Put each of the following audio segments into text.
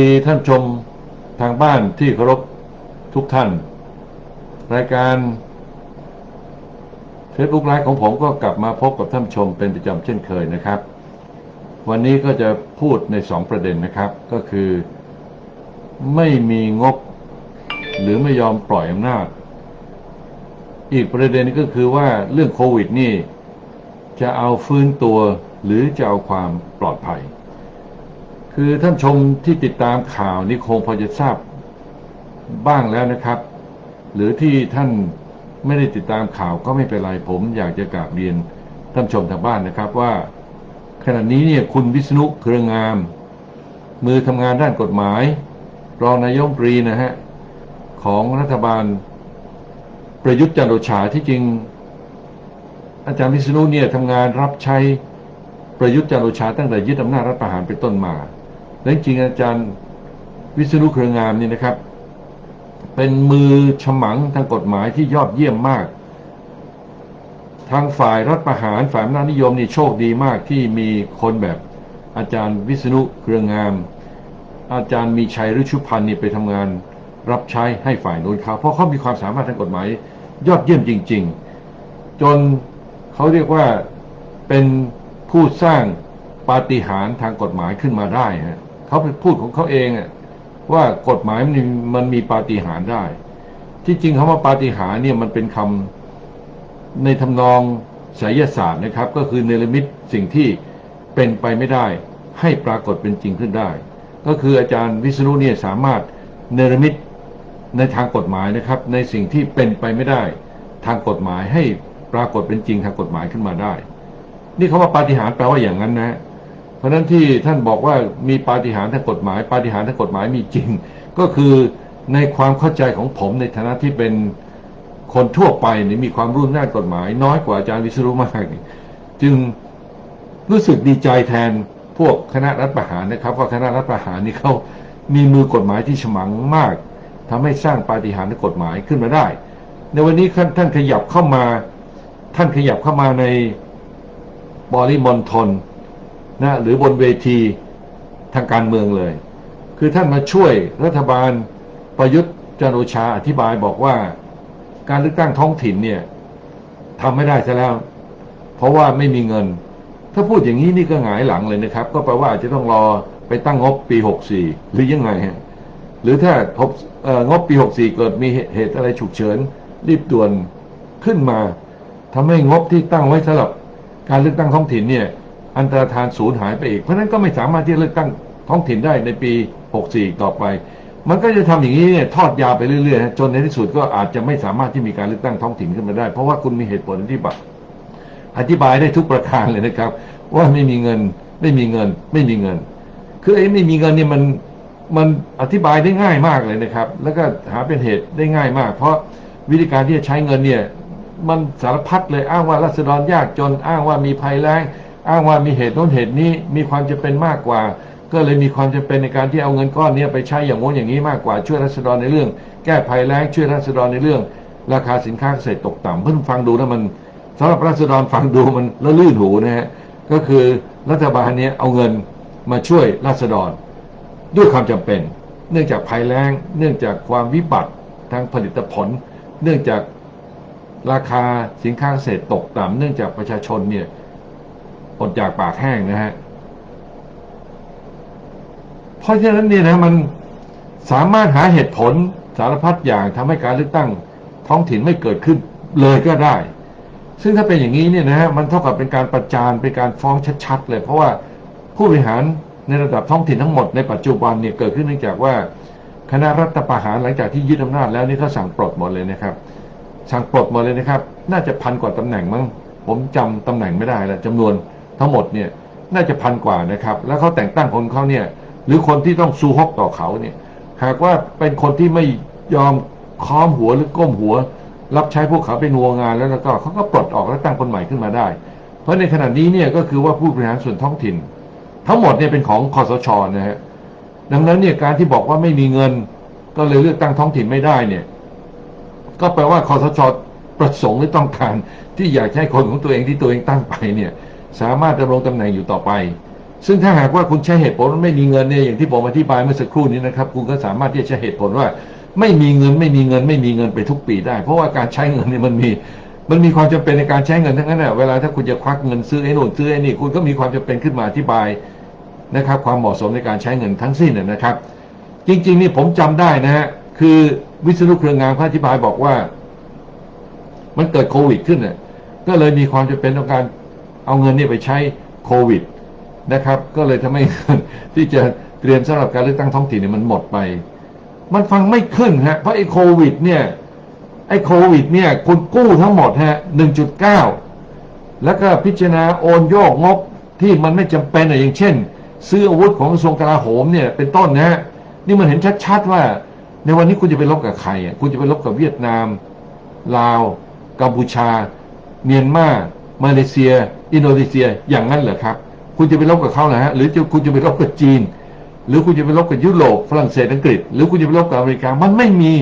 ดีท่านชมทางบ้านที่เคารพทุกท่าน รายการ Facebook ไลฟ์ของผมก็กลับมาพบกับท่านชมเป็นประจำเช่นเคยนะครับ วันนี้ก็จะพูดในสองประเด็นนะครับ ก็คือไม่มีงบ หรือไม่ยอมปล่อยอำนาจ อีกประเด็นก็คือว่าเรื่องโควิดนี่ จะเอาฟื้นตัวหรือจะเอาความปลอดภัย คือท่านชมที่ติดตามข่าวนี่คงพอจะทราบบ้างแล้วนะครับ หรือที่ท่านไม่ได้ติดตามข่าวก็ไม่เป็นไรผม อยากจะกราบเรียนท่านชมทางบ้านนะครับว่า ขณะนี้เนี่ยคุณวิษณุเครืองาม มือทำงานด้านกฎหมาย รองนายกรีนะฮะของรัฐบาลประยุทธ์จันโอชาที่จริง อาจารย์วิษณุเนี่ยทำงานรับใช้ประยุทธ์จันโอชาตั้งแต่ยึดอำนาจรัฐประหารเป็นต้นมา และจริงอาจารย์วิษณุเครืองามนี่นะครับ เป็นมือฉมังทางกฎหมายที่ยอดเยี่ยมมาก ทางฝ่ายรัฐประหารฝ่ายอำนาจนิยมนี่โชคดีมากที่มีคนแบบอาจารย์วิษณุเครืองาม อาจารย์มีชัยฤชุพันธ์นี่ไปทำงานรับใช้ให้ฝ่ายนู้นเขาเพราะเขามีความสามารถทางกฎหมายยอดเยี่ยมจริง ๆ จนเขาเรียกว่าเป็นผู้สร้างปาฏิหาริย์ทางกฎหมายขึ้นมาได้ฮะ เขาไปพูดของเขาเองอะว่ากฎหมายมันมันมีปาฏิหาริย์ได้ ที่จริงคำว่าปาฏิหาริย์เนี่ยมันเป็นคำในทำนองไสยศาสตร์นะครับ ก็คือเนรมิตสิ่งที่เป็นไปไม่ได้ ให้ปรากฏเป็นจริงขึ้นได้ ก็คืออาจารย์วิษณุเนี่ยสามารถเนรมิตในทางกฎหมายนะครับ ในสิ่งที่เป็นไปไม่ได้ ทางกฎหมายให้ปรากฏเป็นจริงทางกฎหมายขึ้นมาได้ นี่เขาว่าปาฏิหาริย์แปลว่าอย่างนั้นนะ ราะฉะนั้นที่ท่านบอกว่ามีปาฏิหาริย์ทางกฎหมาย ปาฏิหาริย์ทางกฎหมายมีจริง ก็คือในความเข้าใจของผมในฐานะที่เป็นคนทั่วไปนี่มีความรู้ด้านกฎหมาย น้อยกว่าอาจารย์วิศรุมาก จึงรู้สึกดีใจแทนพวกคณะรัฐประหารนะครับว่าคณะรัฐประหารนี่เขามีมือกฎหมายที่ฉมังมากทำให้สร้างปาฏิหาริย์ทางกฎหมายขึ้นมาได้ ในวันนี้ท่านท่านขยับเข้ามา ท่านขยับเข้ามาในบริมณฑล นะหรือบนเวทีทางการเมืองเลย คือท่านมาช่วยรัฐบาลประยุทธ์จันโอชาอธิบายบอกว่าการเลือกตั้งท้องถิ่นเนี่ยทำไม่ได้ซะแล้ว เพราะว่าไม่มีเงิน ถ้าพูดอย่างนี้นี่ก็หงายหลังเลยนะครับ ก็แปลว่าจะต้องรอไปตั้งงบปี 64 หรือยังไงฮะหรือถ้าพบงบปี 64 เกิดมีเหตุอะไรฉุกเฉิน รีบด่วนขึ้นมาทำให้งบที่ตั้งไว้สำหรับการเลือกตั้งท้องถิ่นเนี่ย อันตรธานสูญหายไปอีก เพราะฉะนั้นก็ไม่สามารถที่จะเลือกตั้งท้องถิ่นได้ในปี 64 ต่อไป มันก็จะทำอย่างนี้เนี่ยทอดยาวไปเรื่อยๆจนในที่สุดก็อาจจะไม่สามารถที่มีการเลือกตั้งท้องถิ่นขึ้นมาได้ เพราะว่าคุณมีเหตุผลที่แบบอธิบายได้ทุกประการเลยนะครับ ว่าไม่มีเงินไม่มีเงินไม่มีเงิน คือไอ้ไม่มีเงินเนี่ยมันมันอธิบายได้ง่ายมากเลยนะครับ แล้วก็หาเป็นเหตุได้ง่ายมาก เพราะวิธีการที่จะใช้เงินเนี่ยมันสารพัดเลยอ้างว่ารัษฎรยากจนอ้างว่ามีภัยแล้ง อ้างว่ามีเหตุโน้นเหตุนี้มีความจำเป็นมากกว่า ก็เลยมีความจำเป็นในการที่เอาเงินก้อนนี้ไปใช้อย่างโน้นอย่างนี้มากกว่าช่วยรัษฎรในเรื่อง แก้ภัยแล้งช่วยรัษฎรในเรื่อง ราคาสินค้าเกษตรตกต่ำเพิ่งฟังดูแล้วมันสำหรับรัษฎรฟังดูมันละลื่นหูนะฮะก็คือรัฐบาลนี้เอาเงินมาช่วยรัษฎร ด้วยความจำเป็น เนื่องจากภัยแล้ง เนื่องจากความวิบัติทางผลิตผล เนื่องจากราคาสินค้าเกษตรตกต่ำเนื่องจากประชาชนเนี่ย อดอยากปากแห้งนะฮะ เพราะฉะนั้นเนี่ยนะมันสามารถหาเหตุผลสารพัดอย่างทำให้การเลือกตั้งท้องถิ่นไม่เกิดขึ้นเลยก็ได้ ซึ่งถ้าเป็นอย่างนี้เนี่ยนะฮะมันเท่ากับเป็นการประจานเป็นการฟ้องชัดๆเลย เพราะว่าผู้บริหารในระดับท้องถิ่นทั้งหมดในปัจจุบันเนี่ยเกิดขึ้นเนื่องจากว่าคณะรัฐประหารหลังจากที่ยึดอำนาจแล้วนี่เขาสั่งปลดหมดเลยนะครับ สั่งปลดหมดเลยนะครับ น่าจะพันกว่าตำแหน่งมั้งผมจำตำแหน่งไม่ได้แล้วจำนวน ทั้งหมดเนี่ยน่าจะพันกว่านะครับ แล้วเขาแต่งตั้งคนเขาเนี่ยหรือคนที่ต้องสู้ฮกต่อเขาเนี่ยหากว่าเป็นคนที่ไม่ยอมค้อมหัวหรือก้มหัว รับใช้พวกเขาเป็นวัวงานแล้วแล้วก็เขาก็ปลดออกแล้วตั้งคนใหม่ขึ้นมาได้ เพราะในขณะนี้เนี่ยก็คือว่าผู้บริหารส่วนท้องถิ่น ทั้งหมดเนี่ยเป็นของคอสชนะฮะดังนั้นเนี่ยการที่บอกว่าไม่มีเงิน ก็เลยเลือกตั้งท้องถิ่นไม่ได้เนี่ยก็แปลว่าคอสชประสงค์หรือต้องการที่อยากให้คนของตัวเองที่ตัวเองตั้งไปเนี่ย สามารถดำรงตำแหน่งอยู่ต่อไป ซึ่งถ้าหากว่าคุณใช้เหตุผลไม่มีเงินเนี่ยอย่างที่ผมอธิบายเมื่อสักครู่นี้นะครับ คุณก็สามารถที่จะใช้เหตุผลว่า ไม่มีเงินไม่มีเงินไม่มีเงินไปทุกปีได้ เพราะว่าการใช้เงินเนี่ยมันมีมันมีความจำเป็นในการใช้เงินทั้งนั้นแหละเวลาถ้าคุณจะควักเงินซื้อไอ้นู่นซื้อไอ้นี่คุณก็มีความจำเป็นขึ้นมาอธิบายนะครับ ความเหมาะสมในการใช้เงินทั้งสิ้นนะครับ จริง ๆ นี่ผมจำได้นะฮะคือวิศนุเครืองามเขาอธิบายบอกว่า มันเกิดโควิดขึ้นเนี่ยก็เลยมีความจำเป็นต้องการ เอาเงินนี่ไปใช้โควิดนะครับ ก็เลยทำให้ที่จะเตรียมสำหรับการเลือกตั้งท้องถิ่นเนี่ยมันหมดไป มันฟังไม่ขึ้นฮะเพราะไอ้โควิดเนี่ยไอ้โควิดเนี่ยคุณกู้ทั้งหมดฮะ1.9แล้วก็พิจารณาโอนโยกงบที่มันไม่จำเป็นอย่างเช่น ซื้ออาวุธของกระทรวงกลาโหมเนี่ยเป็นต้นนะฮะนี่มันเห็นชัดๆว่า ในวันนี้คุณจะไปรบกับใครอะคุณจะไปรบกับเวียดนาม ลาว กัมพูชา เมียนมา มาเลเซีย อินโดนีเซียอย่างนั้นเหรอครับ คุณจะไปรบกับเขาเหรอฮะหรือจะคุณจะไปรบกับจีน หรือคุณจะไปรบกับยุโรปฝรั่งเศสอังกฤษ หรือคุณจะไปรบกับอเมริกามันไม่มี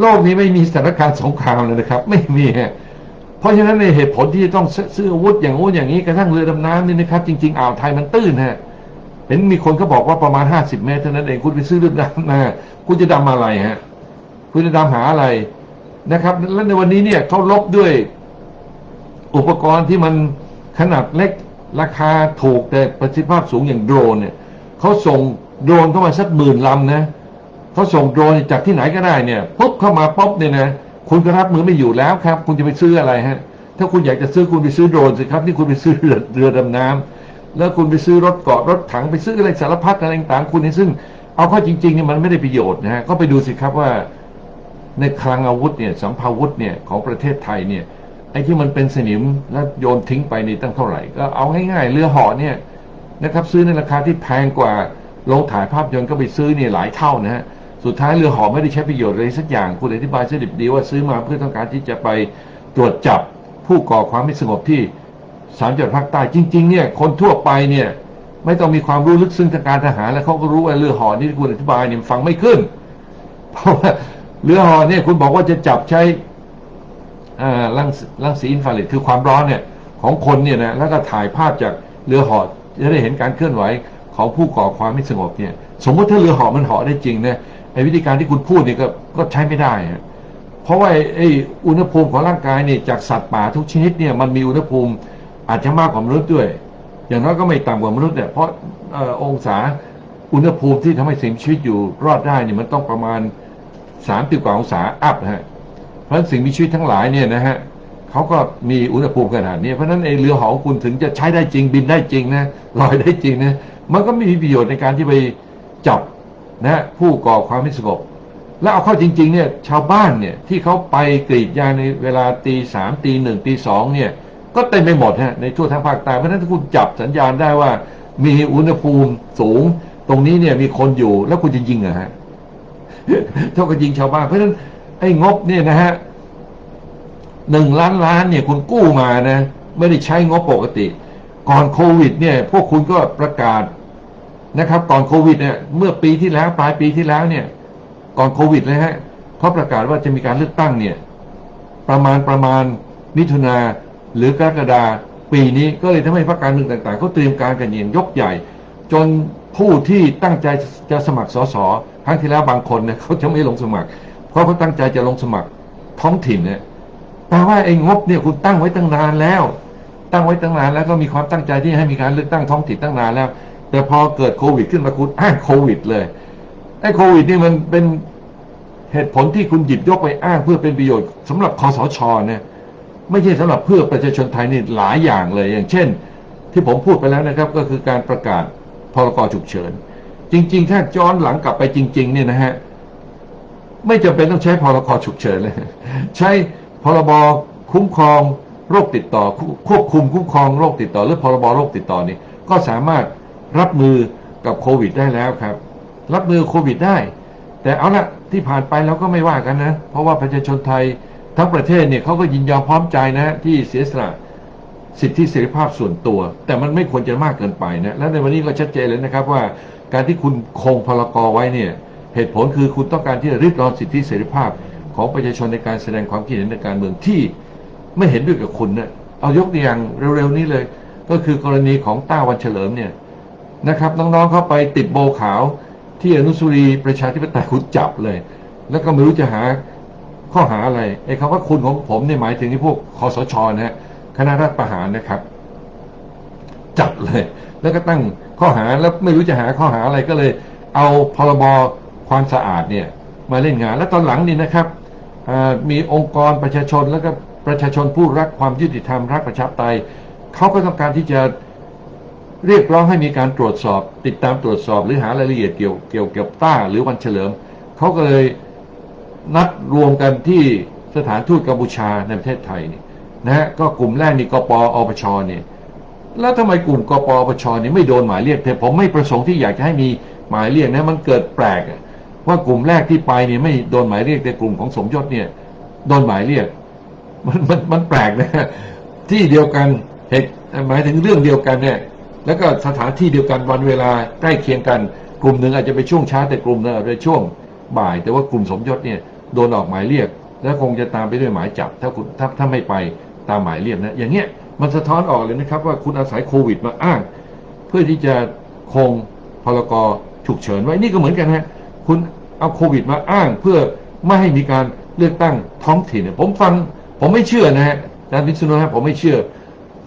โลกนี้ไม่มีสถานการณ์สงครามเลยนะครับ ไม่มีฮะเพราะฉะนั้นในเหตุผลที่จะต้องซื้ออาวุธอย่างโน้นอย่างนี้กระทั่งเรือดำน้ำนี่นะครับจริงๆอ่าวไทยมันตื้นฮะเห็นมีคนเขาบอกว่าประมาณห้าสิบเมตรเท่านั้นเองคุณไปซื้อเรือดำมาคุณจะดำอะไรฮะคุณจะดำหาอะไรนะครับ และในวันนี้เนี่ยเขาลบด้วย อุปกรณ์ที่มันขนาดเล็กราคาถูกแต่ประสิทธิภาพสูงอย่างโดรนเนี่ยเขาส่งโดรนเข้ามาสักหมื่นลำนะเขาส่งโดรนจากที่ไหนก็ได้เนี่ยปุ๊บเข้ามาปุ๊บเนี่ยนะคุณก็รับมือไม่อยู่แล้วครับ คุณจะไปซื้ออะไรฮะ ถ้าคุณอยากจะซื้อคุณไปซื้อโดรนสิครับนี่คุณไปซื้อเรือเรือดำน้ำแล้วคุณไปซื้อรถเกาะรถถังไปซื้ออะไรสารพัดอะไรต่างๆคุณนี่ซึ่ง เอาเข้าจริงๆเนี่ยมันไม่ได้ประโยชน์นะฮะก็ไปดูสิครับว่า ในคลังอาวุธเนี่ยสัมภาวุธเนี่ยของประเทศไทยเนี่ย ไอ้ที่มันเป็นสนิมแล้วโยนทิ้งไปนี่ตั้งเท่าไหร่ ก็เอาง่ายๆเรือหาะเนี่ยนะครับ ซื้อในราคาที่แพงกว่าโรงถ่ายภาพยนตร์ก็ไปซื้อนี่หลายเท่านะฮะสุดท้ายเรือหาะไม่ได้ใช้ประโยชน์อะไรสักอย่างคุณอธิบายเสดิบดีว่าซื้อมาเพื่อต้องการที่จะไปตรวจจับผู้ก่อความไม่สงบที่สามจังหวัดภาคใต้จริง ๆ เนี่ย คนทั่วไปเนี่ย ไม่ต้องมีความรู้ลึกซึ้งทางการทหาร แล้วเขาก็รู้ว่าเรือหาะที่คุณอธิบายเนี่ยฟังไม่ขึ้น เพราะว่าเรือเหอเนี่ยคุณบอกว่าจะจับใช้อ่ รังรังสีอินฟราเรดคือความร้อนเนี่ยของคนเนี่ยนะแล้วก็ถ่ายภาพจากเรือหอจะได้เห็นการเคลื่อนไหวของผู้ก่อความไม่สงบเนี่ยสมมติถ้าเรือหอมันหาะได้จริงนะไอ้วิธีการที่คุณพูดเนี่ยก็ก็ใช้ไม่ได้ฮะเพราะว่าไอ้อุณหภูมิของร่างกายเนี่ยจากสัตว์ป่าทุกชนิดเนี่ยมันมีอุณหภูมิอาจจะมากกว่ามนุษย์ด้วย อย่างน้อยก็ไม่ต่ำกว่ามนุษย์เนี่ยเพราะอองศาอุณหภูมิที่ทำให้สิ่งชีวิตอยู่รอดได้เนี่ยมันต้องประมาณสามสิบกว่าองศาอัพนะฮะ ราะสิ่งมีชีวิตทั้งหลายเนี่ยนะฮะเขาก็มีอุณหภูมิขนาดนี้เพราะฉะนั้นไอ้เรือเหาของคุณถึงจะใช้ได้จริงบินได้จริงนะลอยได้จริงนะมันก็ไม่มีประโยชน์ในการที่ไปจับนะผู้ก่อความไม่สงบแล้วเอาเข้าจริง ๆ เนี่ย ชาวบ้านเนี่ยที่เขาไปกรีดยางในเวลาตีสามตีหนึ่งตีสองเนี่ย ก็เต็มไปหมดฮะในทั่วทั้งภาคใต้เพราะฉะนั้นถ้าคุณจับสัญญาณได้ว่ามีอุณหภูมิสูง ตรงนี้เนี่ยมีคนอยู่แล้วคุณจะยิงเหรอฮะเท่ากับยิงชาวบ้านเพราะฉะนั้น ไอ้งบเนี่ยนะฮะหนึ่งล้านล้านเนี่ยคุณกู้มานะ ไม่ได้ใช้งบปกติ ก่อนโควิด เนี่ย พวกคุณก็ประกาศนะครับ ก่อนโควิดเนี่ยเมื่อปีที่แล้วปลายปีที่แล้วเนี่ย ก่อนโควิดเลยฮะเขาประกาศว่าจะมีการเลือกตั้งเนี่ย ประมาณประมาณมิถุนาหรือกรกฎาปีนี้ก็เลยทำให้พรรคการเมืองต่างๆเขาเตรียมการกันอย่างยกใหญ่ จนผู้ที่ตั้งใจจะสมัครสสครั้งที่แล้วบางคนเนี่ยเขาจะไม่ลงสมัคร เพราะเขาตั้งใจจะลงสมัครท้องถิ่นเนี่ยแปลว่าไอ้งบเนี่ยคุณตั้งไว้ตั้งนานแล้ว ตั้งไว้ตั้งนานแล้วก็มีความตั้งใจที่ให้มีการเลือกตั้งท้องถิ่นตั้งนานแล้ว แต่พอเกิดโควิดขึ้นมาคุณอ้างโควิด เลยไอ้โควิดนี่มันเป็นเหตุผลที่คุณหยิบยกไปอ้างเพื่อเป็นประโยชน์สำหรับคอสชเนี่ยไม่ใช่สำหรับเพื่อประชาชนไทยนี่หลายอย่างเลยอย่างเช่น ที่ผมพูดไปแล้วนะครับก็คือการประกาศพรกฉุกเฉิน จริง ๆ ถ้าย้อนหลังกลับไปจริง ๆ เนี่ยนะฮะ ไม่จำเป็นต้องใช้พรกฉุกเฉินเลย ใช้พรบคุ้มครองโรคติดต่อ ควบคุมคุ้มครองโรคติดต่อ หรือพรบโรคติดต่อนี่ก็สามารถรับมือกับโควิดได้แล้วครับ รับมือโควิดได้ แต่เอาละที่ผ่านไปเราก็ไม่ว่ากันนะ เพราะว่าประชาชนไทยทั้งประเทศเนี่ยเขาก็ยินยอมพร้อมใจนะฮะที่เสียสละสิทธิเสรีภาพส่วนตัว แต่มันไม่ควรจะมากเกินไปนะและในวันนี้ก็ชัดเจนเลยนะครับว่าการที่คุณคงพลกรไว้เนี่ย เหตุผลคือคุณต้องการที่จะริดรอนสิทธิเสรีภาพของประชาชนในการแสดงความคิดเห็นในการเมืองที่ไม่เห็นด้วยกับคุณเนะเอายกตัวอย่างเร็วๆนี้เลย ก็คือกรณีของต้าวันเฉลิมเนี่ยนะครับน้องๆเข้าไปติดโบขาวที่อนุสาวรีประชาธิปไตยคุณจับเลย แล้วก็ไม่รู้จะหาข้อหาอะไรไอ้คำว่าคุณของผมเนี่ยหมายถึงไอ้พวกคอสชนะฮะคณะรัฐประหารนะครับ จับเลย แล้วก็ตั้งข้อหาแล้วไม่รู้จะหาข้อหาอะไรก็เลย เอาพรบ ความสะอาดเนี่ยมาเล่นงาน แล้วตอนหลังนี่นะครับมีองค์กรประชาชนแล้วก็ประชาชนผู้รักความยุติธรรมรักประชาธิปไตยเขาก็ต้องการที่จะเรียกร้องให้มีการตรวจสอบ ติดตามตรวจสอบหรือหารายละเอียดเกี่ยวเกี่ยวกับต้าหรือวันเฉลิมเขาก็เลยนัดรวมกันที่สถานทูตกัมพูชาในประเทศไทยนี่นะฮะก็กลุ่มแรกนี่กปอปชเนี่ยแล้วทำไมกลุ่มกปอปชเนี่ยไม่โดนหมายเรียกแต่ผมไม่ประสงค์ที่อยากจะให้มีหมายเรียกนะมันเกิดแปลกอะ ว่ากลุ่มแรกที่ไปเนี่ยไม่โดนหมายเรียกแต่กลุ่มของสมยศเนี่ย โดนหมายเรียก มันมันมันแปลกนะที่เดียวกันเหตุหมายถึงเรื่องเดียวกันเนี่ย แล้วก็สถานที่เดียวกันวันเวลาใกล้เคียงกัน กลุ่มหนึ่งอาจจะไปช่วงเช้าแต่กลุ่มนึงอาจจะช่วงบ่าย แต่ว่ากลุ่มสมยศเนี่ยโดนออกหมายเรียก แล้วคงจะตามไปด้วยหมายจับ ถ้าคุณถ้าถ้าไม่ไปตามหมายเรียกนะอย่างเงี้ยมันสะท้อนออกเลยนะครับ ว่าคุณอาศัยโควิดมาอ้าง เพื่อที่จะคงพลกรฉุกเฉินไว้นี่ก็เหมือนกันฮะ คุณเอาโควิดมาอ้างเพื่อไม่ให้มีการเลือกตั้งท้องถิ่นเนี่ยผมฟัง ผมไม่เชื่อนะฮะอาจารย์วิศนุฮะผมไม่เชื่อ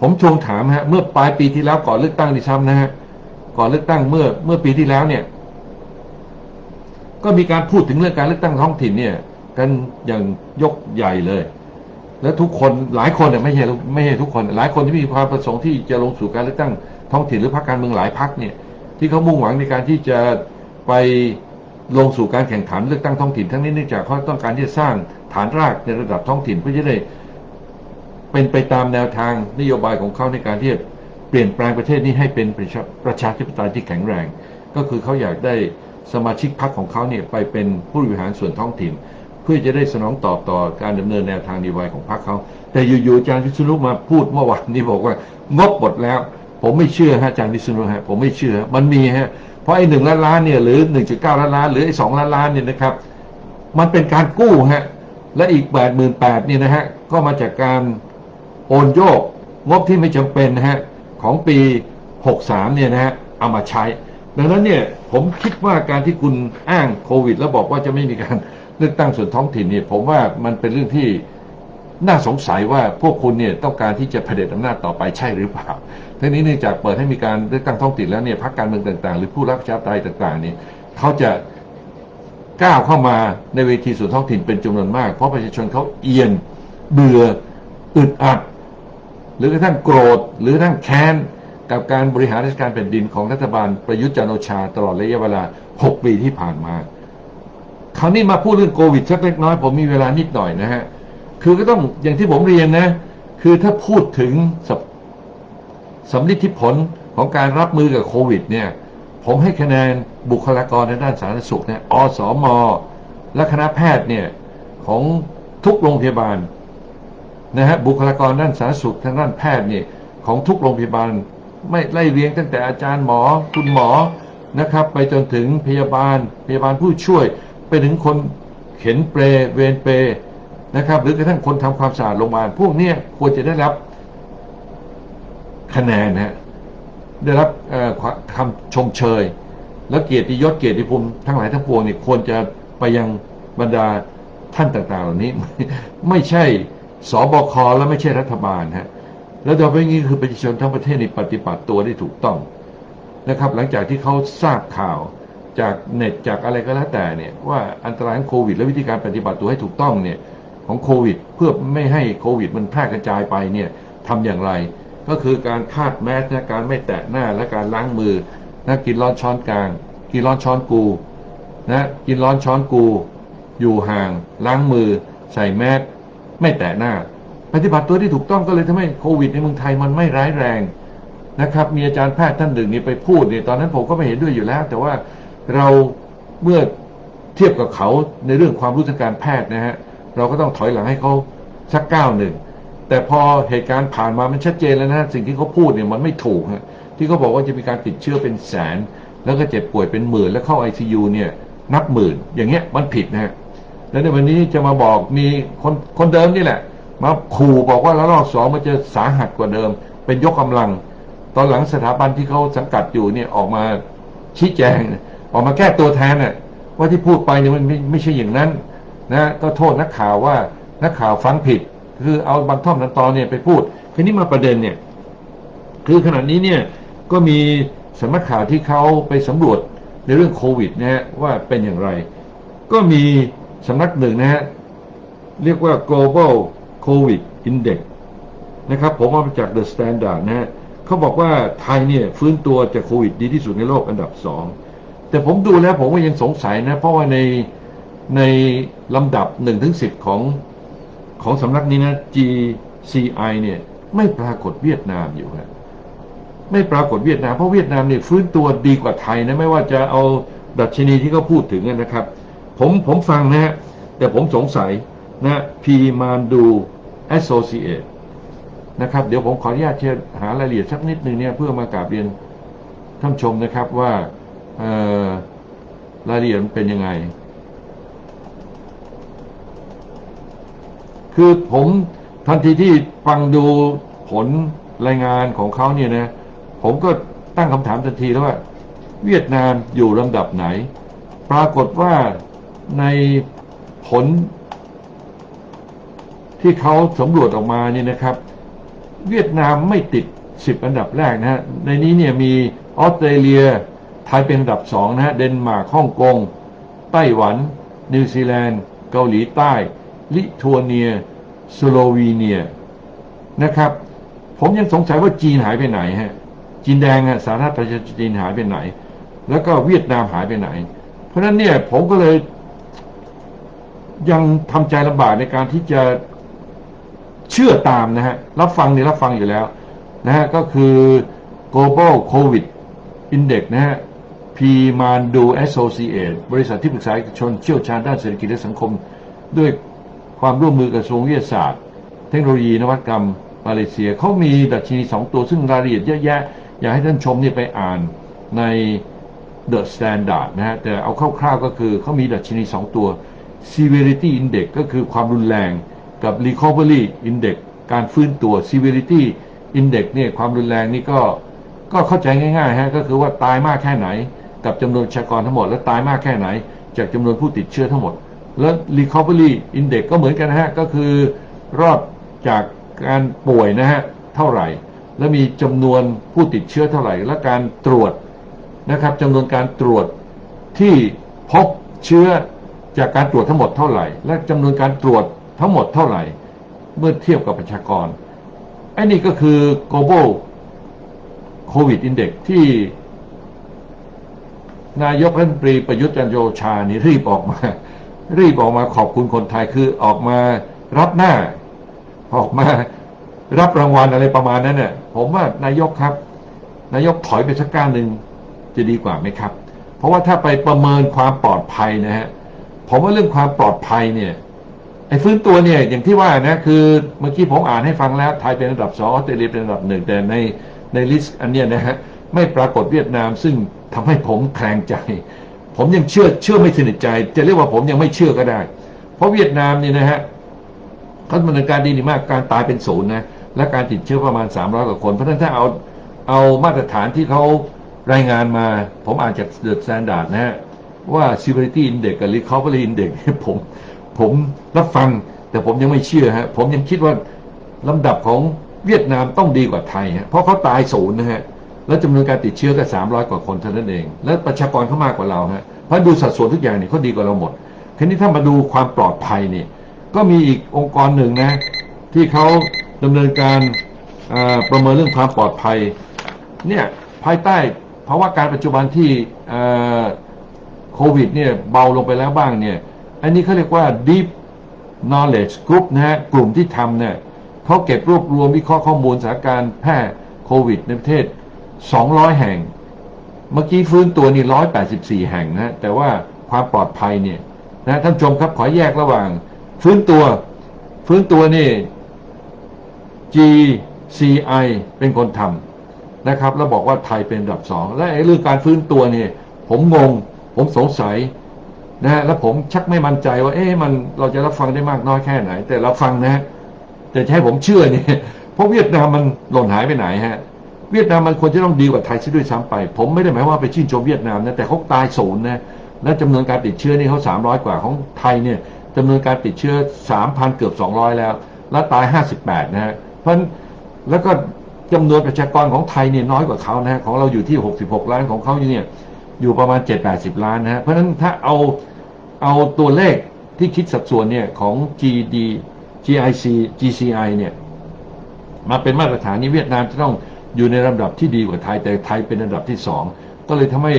ผมทวงถามฮะเมื่อปลายปีที่แล้วก่อนเลือกตั้งดิซ้ำนะฮะก่อนเลือกตั้งเมื่อเมื่อปีที่แล้วเนี่ย ก็มีการพูดถึงเรื่องการเลือกตั้งท้องถิ่นเนี่ย กันอย่างยกใหญ่เลย แล้วทุกคนหลายคนเนี่ยไม่ใช่ไม่ใช่ทุกคน หลายคนที่มีความประสงค์ที่จะลงสู่การเลือกตั้งท้องถิ่นหรือพรรคการเมืองหลายพรรคเนี่ย ที่เขามุ่งหวังในการที่จะไป ลงสู่การแข่งขันเลือกตั้งท้องถิ่นทั้งนี้เนื่องจากเขาต้องการที่จะสร้างฐานรากในระดับท้องถิ่นเพื่อจะได้เป็นไปตามแนวทางนโยบายของเขาในการที่จะเปลี่ยนแปลงประเทศนี้ให้เป็นประชาธิปไตยที่แข็งแรง ก็คือเขาอยากได้สมาชิกพรรคของเขาเนี่ยไปเป็นผู้บริหารส่วนท้องถิ่น เพื่อจะได้สนองตอบต่อการดำเนินแนวทางนโยบายของพรรคเขาแต่อยู่ๆอาจารย์วิษณุมาพูดเมื่อวานนี้บอกว่างบหมดแล้ว ผมไม่เชื่อฮะอาจารย์วิษณุฮะผมไม่เชื่อ มันมีฮะ เพราะไอ้หนึ่งล้านล้านเนี่ยหรือหนึ่งจุดเก้าล้านล้านหรือไอ้สองล้านล้านเนี่ยนะครับ มันเป็นการกู้ฮะและอีกแปดหมื่นแปดเนี่ยนะฮะก็มาจากการโอนโยกงบที่ไม่จำเป็นนะฮะของปี 63เนี่ยนะฮะเอามาใช้ ดังนั้นเนี่ยผมคิดว่าการที่คุณอ้างโควิด แล้วบอกว่าจะไม่มีการเลือกตั้งส่วนท้องถิ่นเนี่ยผมว่ามันเป็นเรื่องที่ น่าสงสัยว่าพวกคุณเนี่ยต้องการที่จะเผด็จอำนาจต่อไปใช่หรือเปล่าทีนี้เนื่องจากเปิดให้มีการเลือกตั้งท้องถิ่นแล้วเนี่ยพรรคการเมืองต่างๆ หรือผู้รักประชาธิปไตยต่างๆเนี่ยเขาจะก้าวเข้ามาในเวทีส่วนท้องถิ่นเป็นจำนวนมาก เพราะประชาชนเขาเอียนเบื่ออึดอัด หรือกระทั่งโกรธ หรือกระทั่งแค้นกับการบริหารราชการแผ่นดินของรัฐบาลประยุทธ์จันโอชาตลอดระยะเวลา 6 ปีที่ผ่านมา คราวนี้มาพูดเรื่องโควิดสักเล็กน้อย ผมมีเวลานิดหน่อยนะฮะ คือก็ต้องอย่างที่ผมเรียนนะ คือถ้าพูดถึงสำสำลิดที่ผลของการรับมือกับโควิดเนี่ย ผมให้คะแนนบุคลากรในด้านสาธารณสุขเนี่ยอสมและคณะแพทย์เนี่ยของทุกโรงพยาบาลนะฮะบุคลากรด้านสาธารณสุขทางด้านแพทย์เนี่ยของทุกโรงพยาบาล ไม่ไล่เรียงตั้งแต่อาจารย์หมอคุณหมอนะครับ ไปจนถึงพยาบาลพยาบาลผู้ช่วย ไปถึงคนเข็นเปรเวรเปร นะครับ หรือกระทั่งคนทำความสะอาดโรงพยาบาลพวกนี้ควรจะได้รับคะแนนนะได้รับความคำชมเชย แล้วเกียรติยศเกียรติภูมิทั้งหลายทั้งปวงเนี่ยควรจะไปยังบรรดาท่านต่าง ๆ เหล่านี้ ไม่ใช่สบคและไม่ใช่รัฐบาลฮะแล้วโดยเฉพาะอย่างนี้คือประชาชนทั้งประเทศนี่ปฏิบัติตัวได้ถูกต้องนะครับ หลังจากที่เขาทราบข่าวจากเน็ตจากอะไรก็แล้วแต่เนี่ยว่าอันตรายของโควิด และวิธีการปฏิบัติตัวให้ถูกต้องเนี่ย ของโควิด เพื่อไม่ให้โควิดมันแพร่กระจายไปเนี่ยทำอย่างไร ก็คือการคาดแมสนะการไม่แตะหน้าและการล้างมือนะกินร้อนช้อนกลาง กินร้อนช้อนกูนะกินร้อนช้อนกู อยู่ห่างล้างมือ ใส่แมสไม่แตะหน้า ปฏิบัติตัวที่ถูกต้องก็เลยทำให้โควิดในเมืองไทยมันไม่ร้ายแรงนะครับมีอาจารย์แพทย์ท่านหนึ่งนี่ไปพูดเนี่ยตอนนั้นผมก็ไม่เห็นด้วยอยู่แล้ว แต่ว่าเราเมื่อเทียบกับเขาในเรื่องความรู้ทางการแพทย์นะฮะ เราก็ต้องถอยหลังให้เขาสักก้าวหนึ่งแต่พอเหตุการณ์ผ่านมามันชัดเจนแล้วนะสิ่งที่เขาพูดเนี่ยมันไม่ถูกฮะที่เขาบอกว่าจะมีการติดเชื้อเป็นแสน แล้วก็เจ็บป่วยเป็นหมื่นแล้วเข้าไอซียูเนี่ยนับหมื่น อย่างเงี้ยมันผิดนะฮะแล้วในวันนี้จะมาบอกมีคนคนเดิมนี่แหละ มาขู่บอกว่าแล้วรอบสองมันจะสาหัสกว่าเดิม เป็นยกกำลัง ตอนหลังสถาบันที่เขาสังกัดอยู่เนี่ยออกมาชี้แจง ออกมาแก้ตัวแทนน่ะว่าที่พูดไปเนี่ยมันไม่ไม่ใช่อย่างนั้น นะก็โทษนักข่าวว่านักข่าวฟังผิด คือเอาบางท่อมบางตอนเนี่ยไปพูดทีนี้มาประเด็นเนี่ย คือขณะนี้เนี่ยก็มีสำนักข่าวที่เขาไปสำรวจในเรื่องโควิดนะฮะว่าเป็นอย่างไร ก็มีสำนักหนึ่งนะฮะเรียกว่า global covid index นะครับผมเอามาจาก The Standard นะฮะเขาบอกว่าไทยเนี่ยฟื้นตัวจากโควิดดีที่สุดในโลกอันดับสองแต่ผมดูแล้วผมก็ยังสงสัยนะ เพราะว่าใน ในลำดับ1ถึง10 ของของสำนักนี้นะ GCI เนี่ยไม่ปรากฏเวียดนามอยู่ฮะไม่ปรากฏเวียดนามเพราะเวียดนามเนี่ยฟื้นตัวดีกว่าไทยนะไม่ว่าจะเอาดัชนีที่เขาพูดถึงนะครับ ผมผมฟังนะฮะแต่ผมสงสัยนะพีมานดู Associate นะครับ เดี๋ยวผมขออนุญาตเชิญหารายละเอียดสักนิดหนึ่งเนี่ยเพื่อมากราบเรียนท่านชมนะครับว่า รายละเอียดมันเป็นยังไง คือผมทันทีที่ฟังดูผลรายงานของเขาเนี่ยนะ ผมก็ตั้งคำถามทันทีแล้วว่า เวียดนามอยู่ลำดับไหน ปรากฏว่าในผล ที่เขาสำรวจออกมาเนี่ยนะครับ เวียดนามไม่ติด10อันดับแรกนะฮะ ในนี้เนี่ยมีออสเตรเลีย ไทยเป็นอันดับ2นะฮะ เดนมาร์กฮ่องกง ไต้หวัน นิวซีแลนด์ เกาหลีใต้ ลิทัวเนีย สโลวีเนียนะครับ ผมยังสงสัยว่าจีนหายไปไหนฮะ จีนแดงอะสาธารณรัฐประชาชนจีนหายไปไหน แล้วก็เวียดนามหายไปไหน เพราะฉะนั้นเนี่ยผมก็เลยยังทำใจลำบากในการที่จะเชื่อตามนะฮะ รับฟังนี่รับฟังอยู่แล้วนะฮะ ก็คือ global covid index นะฮะ P m a n d u Associate บริษัทที่ปรึกษาเอกชนเชี่ยวชาญด้านเศรษฐกิจและสังคมด้วย ความร่วมมือกระทรวงวิทยาศาสตร์ เทคโนโลยีนวัตกรรมมาเลเซียเขามีดัชนีสองตัวซึ่งรายละเอียดเยอะแยะ อยากให้ท่านชมเนี่ยไปอ่านใน The Standard นะฮะแต่เอาคร่าวๆก็คือเขามีดัชนีสองตัว Severity Index ก็คือความรุนแรงกับ Recovery Index การฟื้นตัว Severity Index เนี่ยความรุนแรงนี่ก็ก็เข้าใจง่ายๆฮะก็คือว่าตายมากแค่ไหน กับจำนวนประชากรทั้งหมด และตายมากแค่ไหน จากจำนวนผู้ติดเชื้อทั้งหมด แล้ว Recovery Index ก็เหมือนกันนะฮะ ก็คือรอดจากการป่วยนะฮะ เท่าไหร่ และมีจำนวนผู้ติดเชื้อเท่าไหร่ และการตรวจนะครับจำนวนการตรวจที่พบเชื้อจากการตรวจทั้งหมดเท่าไหร่ และจำนวนการตรวจทั้งหมดเท่าไหร่ เมื่อเทียบกับประชากรไอ้นี่ก็คือ global covid index ที่นายกรัฐมนตรีประยุทธ์จันทร์โอชานี่รีบออกมา รีบออกมาขอบคุณคนไทยคือออกมารับหน้า ออกมารับรางวัลอะไรประมาณนั้นเนี่ยผมว่านายกครับ นายกถอยไปสักก้าวหนึ่งจะดีกว่าไหมครับ เพราะว่าถ้าไปประเมินความปลอดภัยนะฮะผมว่าเรื่องความปลอดภัยเนี่ยไอ้ฟื้นตัวเนี่ยอย่างที่ว่านะคือเมื่อกี้ผมอ่านให้ฟังแล้วไทยเป็นอันดับสองออสเตรเลียเป็นอันดับหนึ่งแต่ในในลิสต์อันเนี้ยนะฮะไม่ปรากฏเวียดนามซึ่งทำให้ผมแคลงใจ ผมยังเชื่อเชื่อไม่สนิทใจ จะเรียกว่าผมยังไม่เชื่อก็ได้ เพราะเวียดนามเนี่ยนะฮะเขาดำเนินการดีมากการตายเป็นศูนย์นะและการติดเชื้อประมาณ 300กว่าคน เพราะฉะนั้นถ้าเอาเอามาตรฐานที่เขารายงานมา ผมอ่านจาก The Standard นะฮะว่า Severity Index กับ Recovery Index เนี่ยผมผมรับฟัง แต่ผมยังไม่เชื่อฮะผมยังคิดว่าลำดับของเวียดนามต้องดีกว่าไทยฮะเพราะเขาตายศูนย์นะฮะ แล้วจำนวนการติดเชื้อก็300 กว่าคนเท่านั้นเอง และประชากรเขามากกว่าเราฮะเพราะดูสัดส่วนทุกอย่างเนี่ยเขาดีกว่าเราหมดทีนี้ถ้ามาดูความปลอดภัยเนี่ยก็มีอีกองค์กรหนึ่งนะ ที่เขาดำเนินการประเมินเรื่องความปลอดภัยเนี่ยภายใต้ภาวะการปัจจุบันที่โควิดเนี่ยเบาลงไปแล้วบ้างเนี่ยอันนี้เขาเรียกว่า deep knowledge group นะฮะกลุ่มที่ทำเนี่ยเขาเก็บรวบรวมวิเคราะห์ข้อมูลสถานการณ์แพร่โควิดในประเทศ 200แห่ง เมื่อกี้ฟื้นตัวนี่184แห่งนะแต่ว่าความปลอดภัยเนี่ยนะท่านชมครับขอแยกระหว่าง ฟื้นตัว ฟื้นตัวนี่ GCI เป็นคนทำนะครับ แล้วบอกว่าไทยเป็นอันดับสองและไอ้เรื่องการฟื้นตัวเนี่ยผมงง ผมสงสัยนะฮะแล้วผมชักไม่มั่นใจว่า เอ๊ะมันเราจะรับฟังได้มากน้อยแค่ไหน แต่เราฟังนะแต่จะให้ผมเชื่อเนี่ยเพราะเวียดนามมันหล่นหายไปไหนฮะ เวียดนามมันควรจะต้องดีกว่าไทยซะด้วยซ้ำไป ผมไม่ได้หมายว่าไปชื่นชมเวียดนามนะแต่เขาตายศูนย์นะและจำนวนการติดเชื้อนี่เขาสามร้อยกว่าของไทยเนี่ยจำนวนการติดเชื้อสามพันเกือบสองร้อยแล้ว แล้วตายห้าสิบแปดนะฮะเพราะนั้นแล้วก็จำนวนประชากรของไทยเนี่ยน้อยกว่าเขานะฮะของเราอยู่ที่หกสิบหกล้านของเขาอยู่เนี่ยอยู่ประมาณเจ็ดแปดสิบล้านนะฮะเพราะฉะนั้นถ้าเอาเอาตัวเลขที่คิดสัดส่วนเนี่ยของ GD GIC GCI เนี่ยมาเป็นมาตรฐานนี้เวียดนามจะต้อง อยู่ในลำดับที่ดีกว่าไทยแต่ไทยเป็นอันดับที่สองก็เลยทำให้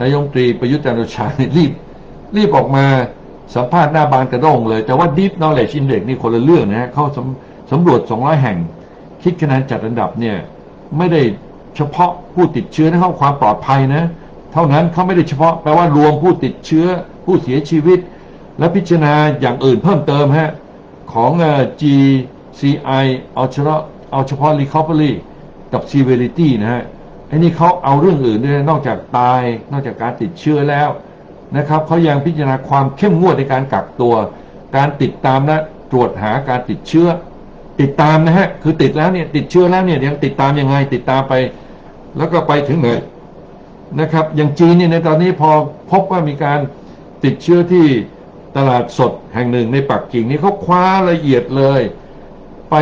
นายกรัฐมตรีประยุทธ์จันทร์โอชาเนี่ยรีบรีบออกมาสัมภาษณ์หน้าบานกระด้งเลย แต่ว่า Deep Knowledge Index นี่คนละเรื่องนะฮะเขาสำสำรวจ 200 แห่ง คิดคะแนนจัดอันดับเนี่ยไม่ได้เฉพาะผู้ติดเชื้อนะเขาความปลอดภัยนะ เท่านั้นเขาไม่ได้เฉพาะแปลว่ารวมผู้ติดเชื้อผู้เสียชีวิต และพิจารณาอย่างอื่นเพิ่มเติมฮะของ GCI เอาเฉพาะเอาเฉพาะ recovery กับ severity นะฮะไอ้นี่เขาเอาเรื่องอื่นด้วยนอกจากตายนอกจากการติดเชื้อแล้วนะครับเขายังพิจารณาความเข้มงวดในการกักตัว การติดตามและตรวจหาการติดเชื้อ ติดตามนะฮะคือติดแล้วเนี่ยติดเชื้อแล้วเนี่ยยังติดตามยังไงติดตามไป แล้วก็ไปถึงไหนนะครับ อย่างจีนเนี่ยในตอนนี้พอพบว่ามีการติดเชื้อที่ตลาดสดแห่งหนึ่งในปักกิ่งนี่เขาคว้าละเอียดเลย ไป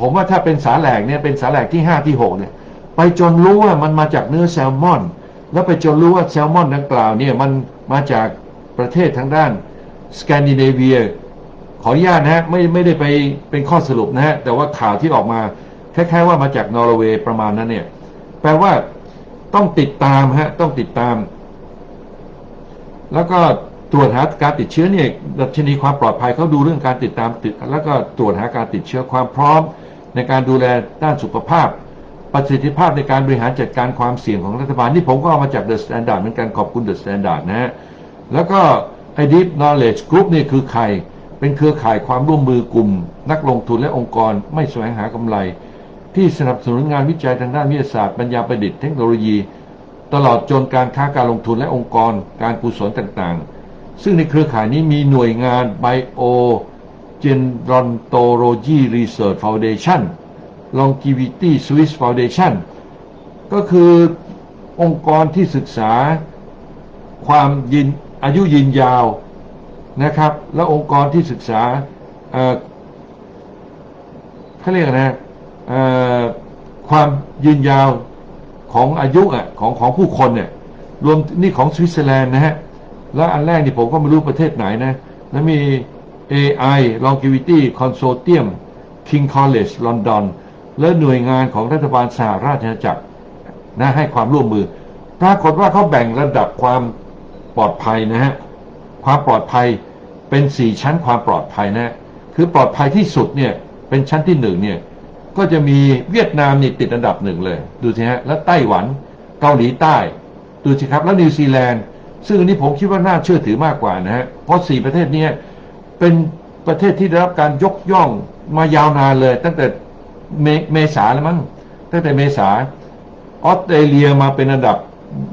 ผมว่าถ้าเป็นสาแหลกเนี่ยเป็นสาแหลกที่ห้าที่หกเนี่ย ไปจนรู้ว่ามันมาจากเนื้อแซลมอน แล้วไปจนรู้ว่าแซลมอนดังกล่าวเนี่ยมันมาจากประเทศทางด้านสแกนดิเนเวีย ขออนุญาตนะฮะไม่ไม่ได้ไปเป็นข้อสรุปนะฮะแต่ว่าข่าวที่ออกมาคล้ายๆว่ามาจากนอร์เวย์ประมาณนั้นเนี่ย แปลว่าต้องติดตามฮะต้องติดตาม แล้วก็ ตรวจหาการติดเชื้อเนี่ยดัชนีความปลอดภัยเขาดูเรื่องการติดตามติด แล้วก็ตรวจหาการติดเชื้อความพร้อม ในการดูแลด้านสุขภาพ ประสิทธิภาพในการบริหารจัดการความเสี่ยงของรัฐบาลนี่ผมก็เอามาจาก The Standard เหมือนกันขอบคุณ The Standard นะฮะแล้วก็ไอ้ Deep Knowledge Group นี่คือใคร เป็นเครือข่ายความร่วมมือกลุ่ม นักลงทุนและองค์กรไม่แสวงหากำไร ที่สนับสนุนงานวิจัยทางด้านวิทยาศาสตร์ปัญญาประดิษฐ์เทคโนโลยี ตลอดจนการค้าการลงทุนและองค์กร การกุศลต่างๆ ซึ่งในเครือข่ายนี้มีหน่วยงาน Bio Gerontology Research Foundation Longevity Swiss Foundation ก็คือองค์กรที่ศึกษาความยืนอายุยืนยาวนะครับ และองค์กรที่ศึกษาเขาเรียกอะไรนะความยืนยาวของอายุอะของของผู้คนเนี่ยรวมนี่ของสวิตเซอร์แลนด์นะฮะ แล้วอันแรกนี่ผมก็ไม่รู้ประเทศไหนนะ แล้วมี AI Longevity Consortium King College London และหน่วยงานของรัฐบาลสหราชอาณาจักรนะให้ความร่วมมือ ปรากฏว่าเขาแบ่งระดับความปลอดภัยนะฮะ ความปลอดภัยเป็นสี่ชั้นความปลอดภัยนะ คือปลอดภัยที่สุดเนี่ยเป็นชั้นที่หนึ่งเนี่ยก็จะมีเวียดนามนี่ติดอันดับหนึ่งเลย ดูสิฮะ แล้วไต้หวันเกาหลีใต้ ดูสิครับ แล้วนิวซีแลนด์ ซึ่งอันนี้ผมคิดว่าน่าเชื่อถือมากกว่านะฮะเพราะสี่ประเทศนี้เป็นประเทศที่ได้รับการยกย่องมายาวนานเลย ตั้งแต่เมเมษาแล้วมั้งตั้งแต่เมษาออสเตรเลียมาเป็นอันดับ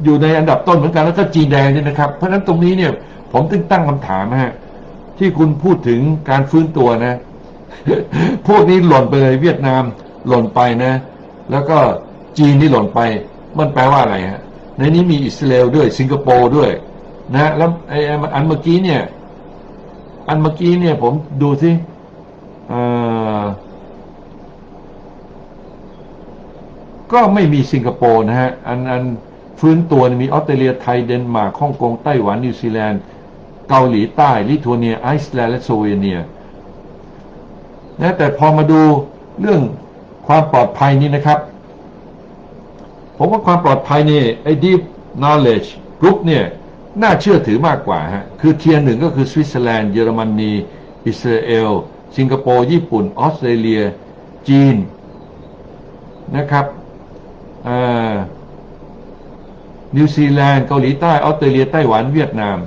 อยู่ในอันดับต้นเหมือนกันแล้วก็จีนแดงเนี่ยนะครับ เพราะฉะนั้นตรงนี้เนี่ย ผมตึงตั้งคำถามนะฮะที่คุณพูดถึงการฟื้นตัวนะ พวกนี้หล่นไปเลยเวียดนามหล่นไปนะ แล้วก็จีนนี่หล่นไป มันแปลว่าอะไรฮะ ในนี้มีอิสราเอลด้วยสิงคโปร์ด้วย นะแล้วไอ้อันเมื่อกี้เนี่ย อันเมื่อกี้เนี่ย ผมดูสิก็ไม่มีสิงคโปร์นะฮะ อันอันฟื้นตัวมีออสเตรเลียไทยเดนมาร์กฮ่องกงไต้หวันนิวซีแลนด์เกาหลีใต้ลิทัวเนียไอซ์แลนด์และสโลเวเนียนะแต่พอมาดูเรื่องความปลอดภัยนี้นะครับ ผมว่าความปลอดภัยนี่ไอ้ Deep Knowledge Group เนี่ยน่าเชื่อถือมากกว่าฮะคือเทียร์หนึ่งก็คือสวิตเซอร์แลนด์เยอรมนีอิสราเอล สิงคโปร์ ญี่ปุ่น ออสเตรเลีย จีนนะครับนิวซีแลนด์เกาหลีใต้ออสเตรเลียไต้หวันเวียดนาม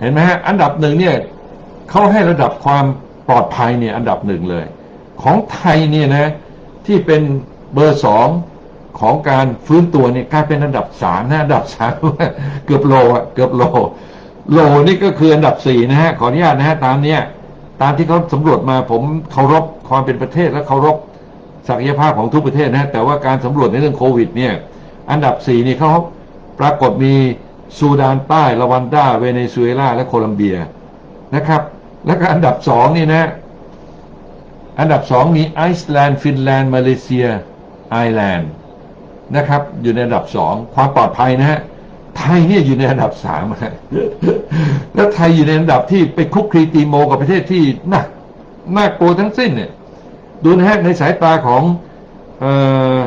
เห็นไหมฮะ อันดับหนึ่งเนี่ยเขาให้ระดับความปลอดภัยเนี่ยอันดับหนึ่งเลย ของไทยเนี่ยนะที่เป็นเบอร์สอง ของการฟื้นตัวเนี่ยกลายเป็นอันดับสามนะอันดับสามเกือบโลอะเกือบโล โลนี่ก็คืออันดับสี่นะฮะขออนุญาตนะฮะตามเนี้ยตามที่เขาสำรวจมาผมเคารพความเป็นประเทศและเคารพศักยภาพของทุกประเทศนะฮะแต่ว่าการสำรวจในเรื่องโควิดเนี่ยอันดับสี่นี่เขาปรากฏมีซูดานใต้ลาวันดาเวเนซุเอลา และโคลัมเบียนะครับ แล้วก็อันดับสองนี่นะ อันดับสองมีไอซ์แลนด์ ฟินแลนด์ มาเลเซีย ไอร์แลนด์ นะครับ อยู่ในอันดับสองความปลอดภัยนะฮะไทยเนี่ยอยู่ในอันดับสามแล้วไทยอยู่ในอันดับที่ไปคุกคีตีโมกับประเทศที่น่าน่ากลัวทั้งสิ้นเนี่ยดูนะฮะในสายตาของเอ่อ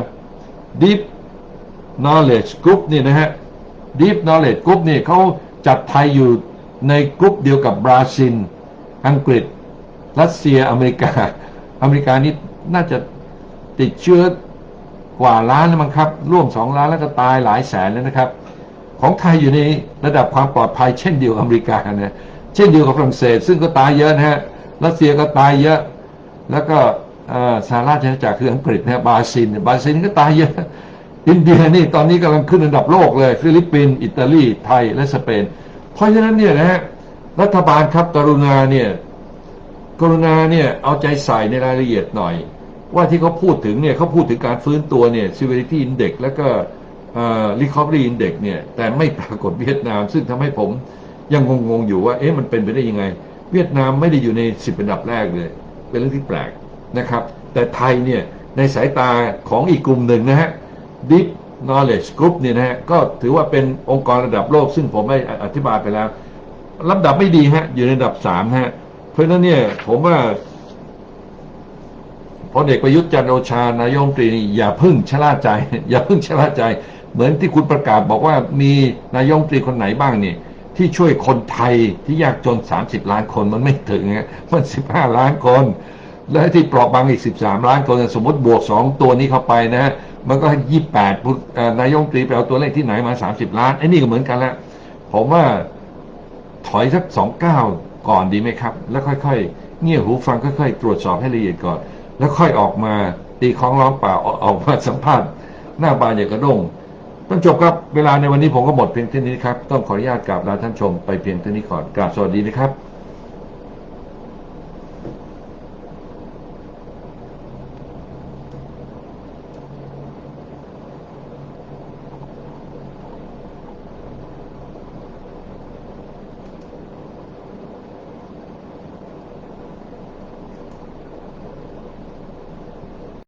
Deep Knowledge Group นี่นะฮะ Deep Knowledge Group นี่เขาจัดไทยอยู่ในกลุ่มเดียวกับบราซิล อังกฤษ รัสเซียอเมริกา อเมริกานี่น่าจะติดเชื้อ กว่าล้านแล้วมั้งครับ ร่วมสองล้านแล้วก็ตายหลายแสนแล้วนะครับ ของไทยอยู่ในระดับความปลอดภัยเช่นเดียวกับอเมริกานะเช่นเดียวกับฝรั่งเศส ซึ่งก็ตายเยอะนะฮะรัสเซียก็ตายเยอะ แล้วก็อ่อสหราชอาณาจักรคืออังกฤษนะฮะบราซิลบราซิลก็ตายเยอะอินเดียนี่ตอนนี้กำลังขึ้นอันดับโลกเลย ฟิลิปปินส์อิตาลีไทยและสเปน เพราะฉะนั้นเนี่ยนะฮะรัฐบาลครับกรุณาเนี่ยกรุณาเนี่ยเอาใจใส่ในรายละเอียดหน่อย ว่าที่เขาพูดถึงเนี่ยเขาพูดถึงการฟื้นตัวเนี่ย severity index แล้วก็เอ่อ recovery index เนี่ย แต่ไม่ปรากฏเวียดนาม ซึ่งทำให้ผมยังงงๆอยู่ว่า เอ๊ะมันเป็นไปได้ยังไง เวียดนามไม่ได้อยู่ในสิบอันดับแรกเลย เป็นเรื่องที่แปลกนะครับ แต่ไทยเนี่ย ในสายตาของอีกกลุ่มหนึ่งนะฮะ Deep Knowledge Group เนี่ยนะฮะ ก็ถือว่าเป็นองค์กรระดับโลก ซึ่งผมได้อธิบายไปแล้วลำดับไม่ดีฮะ อยู่ในอันดับสามฮะ เพราะฉะนั้นเนี่ยผมว่า พลเอกประยุทธ์จันโอชานายกรัฐมตรีนี่อย่าพึ่งชะล่าใจ อย่าพึ่งชะล่าใจ เหมือนที่คุณประกาศบอกว่ามีนายกรัฐมตรีคนไหนบ้างนี่ที่ช่วยคนไทยที่ยากจน 30 ล้านคนมันไม่ถึงมัน 15 ล้านคน และที่เปราะบางอีก 13 ล้านคน สมมติบวก 2 ตัวนี้เข้าไปนะฮะมันก็ 28นายกรัฐมตรีไปเอาตัวเลขที่ไหนมา 30 ล้านไอ้นี่ก็เหมือนกันแล้วผมว่าถอยสักสองก้าวก่อนดีไหมครับ แล้วค่อยๆ เงี่ยหูฟังค่อยๆ ตรวจสอบให้ละเอียดก่อน แล้วค่อยออกมาตีคล้องร้องเปล่าออกมาสัมภาษณ์หน้าบานอย่างกระด้งท่านจบครับเวลาในวันนี้ผมก็หมดเพียงเท่านี้ครับ ต้องขออนุญาตกราบลาท่านชมไปเพียงเท่านี้ก่อนกราบสวัสดีนะครับ